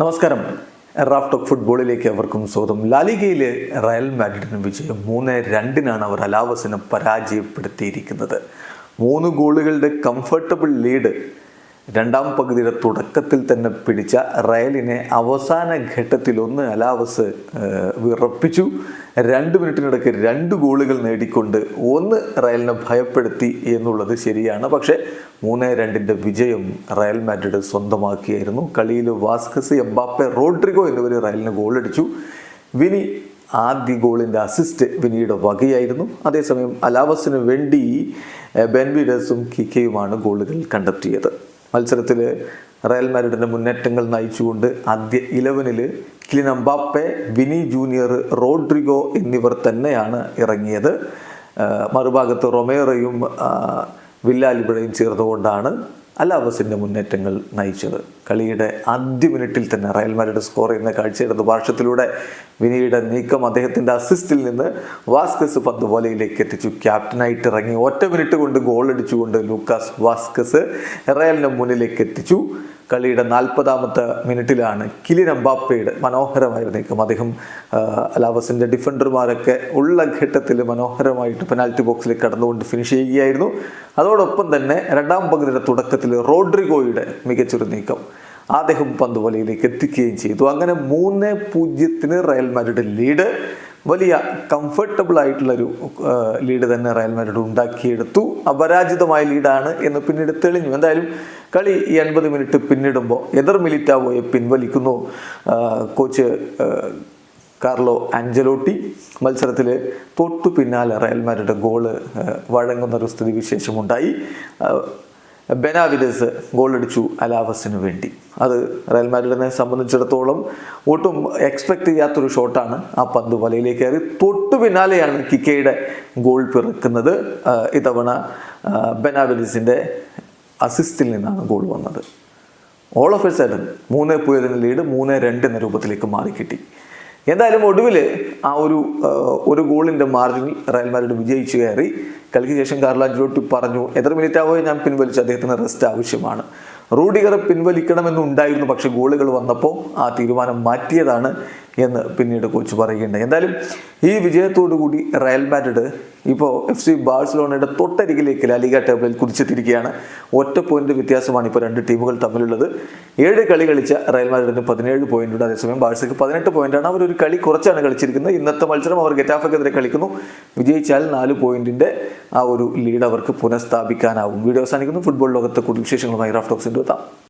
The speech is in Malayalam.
നമസ്കാരം. റാഫ് ടോക്ക് ഫുട്ബോളിലേക്ക് അവർക്കും സ്വാഗതം. ലാലികയിലെ റയൽ മാഡ്രിഡിന് വിജയം മൂന്ന് രണ്ടിനാണ് അവർ അലാവസിനെ പരാജയപ്പെടുത്തിയിരിക്കുന്നത്. മൂന്ന് ഗോളുകളുടെ കംഫർട്ടബിൾ ലീഡ് രണ്ടാം പകുതിയുടെ തുടക്കത്തിൽ തന്നെ പിടിച്ച റയലിനെ അവസാന ഘട്ടത്തിൽ ഒന്ന് അലാവസ് വിറപ്പിച്ചു. രണ്ട് മിനിറ്റിനിടയ്ക്ക് രണ്ട് ഗോളുകൾ നേടിക്കൊണ്ട് ഒന്ന് റയലിനെ ഭയപ്പെടുത്തി എന്നുള്ളത് ശരിയാണ്. പക്ഷേ മൂന്ന് രണ്ടിന്റെ വിജയം റയൽ മാഡ്രിഡ് സ്വന്തമാക്കിയായിരുന്നു. കളിയിൽ വാസ്കസ് എംബാപ്പെ റോഡ്രിഗോ എന്നിവർ റയലിന് ഗോളടിച്ചു. വിനി ആദ്യ ഗോളിന്റെ അസിസ്റ്റ് വിനിയുടെ വകയായിരുന്നു. അതേസമയം അലാവസിന് വേണ്ടി ബെൻവിഡസും കിക്കയുമാണ് ഗോളുകൾ കണ്ടെത്തിയത്. മത്സരത്തിൽ റയൽ മാരിഡിന്റെ മുന്നേറ്റങ്ങൾ നയിച്ചുകൊണ്ട് ആദ്യ ഇലവനിൽ Kylian Mbappe Vini Junior Rodrigo എന്നിവർ തന്നെയാണ് ഇറങ്ങിയത്. മറുഭാഗത്ത് റൊമേറയും വില്ലാലിപുഴയും ചേർന്നുകൊണ്ടാണ് അലാവസിന്റെ മുന്നേറ്റങ്ങൾ നയിച്ചത്. കളിയുടെ ആദ്യ മിനിറ്റിൽ തന്നെ റയൽ മാഡ്രിഡ് സ്കോർ ചെയ്യുന്ന കാഴ്ചയെടുത്ത് പാർശ്വത്തിലൂടെ വിനിയുടെ നീക്കം അദ്ദേഹത്തിന്റെ അസിസ്റ്റിൽ നിന്ന് വാസ്കസ് പന്ത് വലയിലേക്ക് എത്തിച്ചു. ക്യാപ്റ്റനായിട്ട് ഇറങ്ങി ഒറ്റ മിനിറ്റ് കൊണ്ട് ഗോൾ അടിച്ചുകൊണ്ട് ലൂക്കാസ് വാസ്കസ് റയലിന് മുന്നിലേക്ക് എത്തിച്ചു. കളിയുടെ നാൽപ്പതാമത്തെ മിനിറ്റിലാണ് കിലിൻ അംബാപ്പയുടെ മനോഹരമായ നീക്കം. അദ്ദേഹം അലാവസിന്റെ ഡിഫൻഡർമാരൊക്കെ ഉള്ള ഘട്ടത്തിൽ മനോഹരമായിട്ട് പെനാൽറ്റി ബോക്സിൽ കടന്നുകൊണ്ട് ഫിനിഷ് ചെയ്യുകയായിരുന്നു. അതോടൊപ്പം തന്നെ രണ്ടാം പകുതിയുടെ തുടക്കത്തിൽ റോഡ്രിഗോയുടെ മികച്ചൊരു നീക്കം. അദ്ദേഹം പന്ത് വലയിലേക്ക് എത്തിക്കുകയും ചെയ്തു. അങ്ങനെ മൂന്ന് പൂജ്യത്തിന് റയൽ മാഡ്രിഡ് ലീഡ് വലിയ കംഫർട്ടബിൾ ആയിട്ടുള്ളൊരു ലീഡ് തന്നെ റയൽ മാഡ്രിഡ് ഉണ്ടാക്കിയെടുത്തു. അപരാജിതമായ ലീഡാണ് എന്ന് പിന്നീട് തെളിഞ്ഞു. എന്തായാലും കളി ഈ എൺപത് മിനിറ്റ് പിന്നിടുമ്പോൾ എതിർ മിലിറ്റാവോയെ പിൻവലിക്കുന്നു കോച്ച് കാർലോ ആഞ്ചലോട്ടി. മത്സരത്തിൽ തൊട്ടു പിന്നാലെ റയൽ മാഡ്രിഡ് ഗോൾ വഴങ്ങുന്നൊരു വഴങ്ങുന്ന ബെനാവിഡസ് ഗോളടിച്ചു അലാവസിന് വേണ്ടി. അത് റയൽ മാഡ്രിഡിനെ സംബന്ധിച്ചിടത്തോളം ഒട്ടും എക്സ്പെക്ട് ചെയ്യാത്തൊരു ഷോട്ടാണ് ആ പന്ത് വലയിലേക്ക് കയറി തൊട്ടു പിന്നാലെയാണ് കിക്കയുടെ ഗോൾ പിറക്കുന്നത്. ഇത്തവണ ബെനാവിഡസിന്റെ അസിസ്റ്റിൽ നിന്നാണ് ഗോൾ വന്നത്. ഓൾ ഓഫ് എ സഡൻ മൂന്ന് പൂജ്യത്തിന് ലീഡ് മൂന്ന് രണ്ട് എന്ന രൂപത്തിലേക്ക് മാറിക്കിട്ടി. എന്തായാലും ഒടുവിൽ ആ ഒരു ഒരു ഗോളിന്റെ മാർജിനിൽ റയൽ മാഡ്രിഡ് വിജയിച്ചു കയറി. കളിക്ക് ശേഷം കാർലോ അഞ്ചലോട്ടി പറഞ്ഞു എത്ര മിനിറ്റ് ആവുകയോ ഞാൻ പിൻവലിച്ചു. അദ്ദേഹത്തിന് റെസ്റ്റ് ആവശ്യമാണ്. റൂഡിഗറെ പിൻവലിക്കണമെന്നുണ്ടായിരുന്നു പക്ഷേ ഗോളുകൾ വന്നപ്പോൾ ആ തീരുമാനം മാറ്റിയതാണ്. എന്ന് പിന്നീട് കോച്ച് പറയുകയുണ്ടായി. എന്തായാലും ഈ വിജയത്തോടു കൂടി റയൽ മാഡ്രിഡ് ഇപ്പോൾ എഫ് സി ബാഴ്സലോണയുടെ തൊട്ടരികിലേക്ക് ലാലിക ടേബിളിൽ കുതിച്ചെത്തിയിരിക്കുകയാണ്. ഒറ്റ പോയിന്റ് വ്യത്യാസമാണ് ഇപ്പോൾ രണ്ട് ടീമുകൾ തമ്മിലുള്ളത്. ഏഴ് കളി കളിച്ച റയൽ മാഡ്രിഡിന് പതിനേഴ് പോയിന്റ് ഉണ്ട്. അതേസമയം ബാഴ്സയ്ക്ക് പതിനെട്ട് പോയിന്റാണ് അവർ ഒരു കളി കുറച്ചാണ് കളിച്ചിരിക്കുന്നത്. ഇന്നത്തെ മത്സരം അവർ ഗെറ്റാഫക്കെതിരെ കളിക്കുന്നു. വിജയിച്ചാൽ നാല് പോയിന്റിന്റെ ആ ഒരു ലീഡ് അവർക്ക് പുനഃസ്ഥാപിക്കാനാവും. വീഡിയോ അവസാനിക്കുന്നു. ഫുട്ബോൾ ലോകത്തെ കൂടുതൽ വിശേഷങ്ങളുമായി റാഫ്റ്റോക്സിന്റെ എത്താം.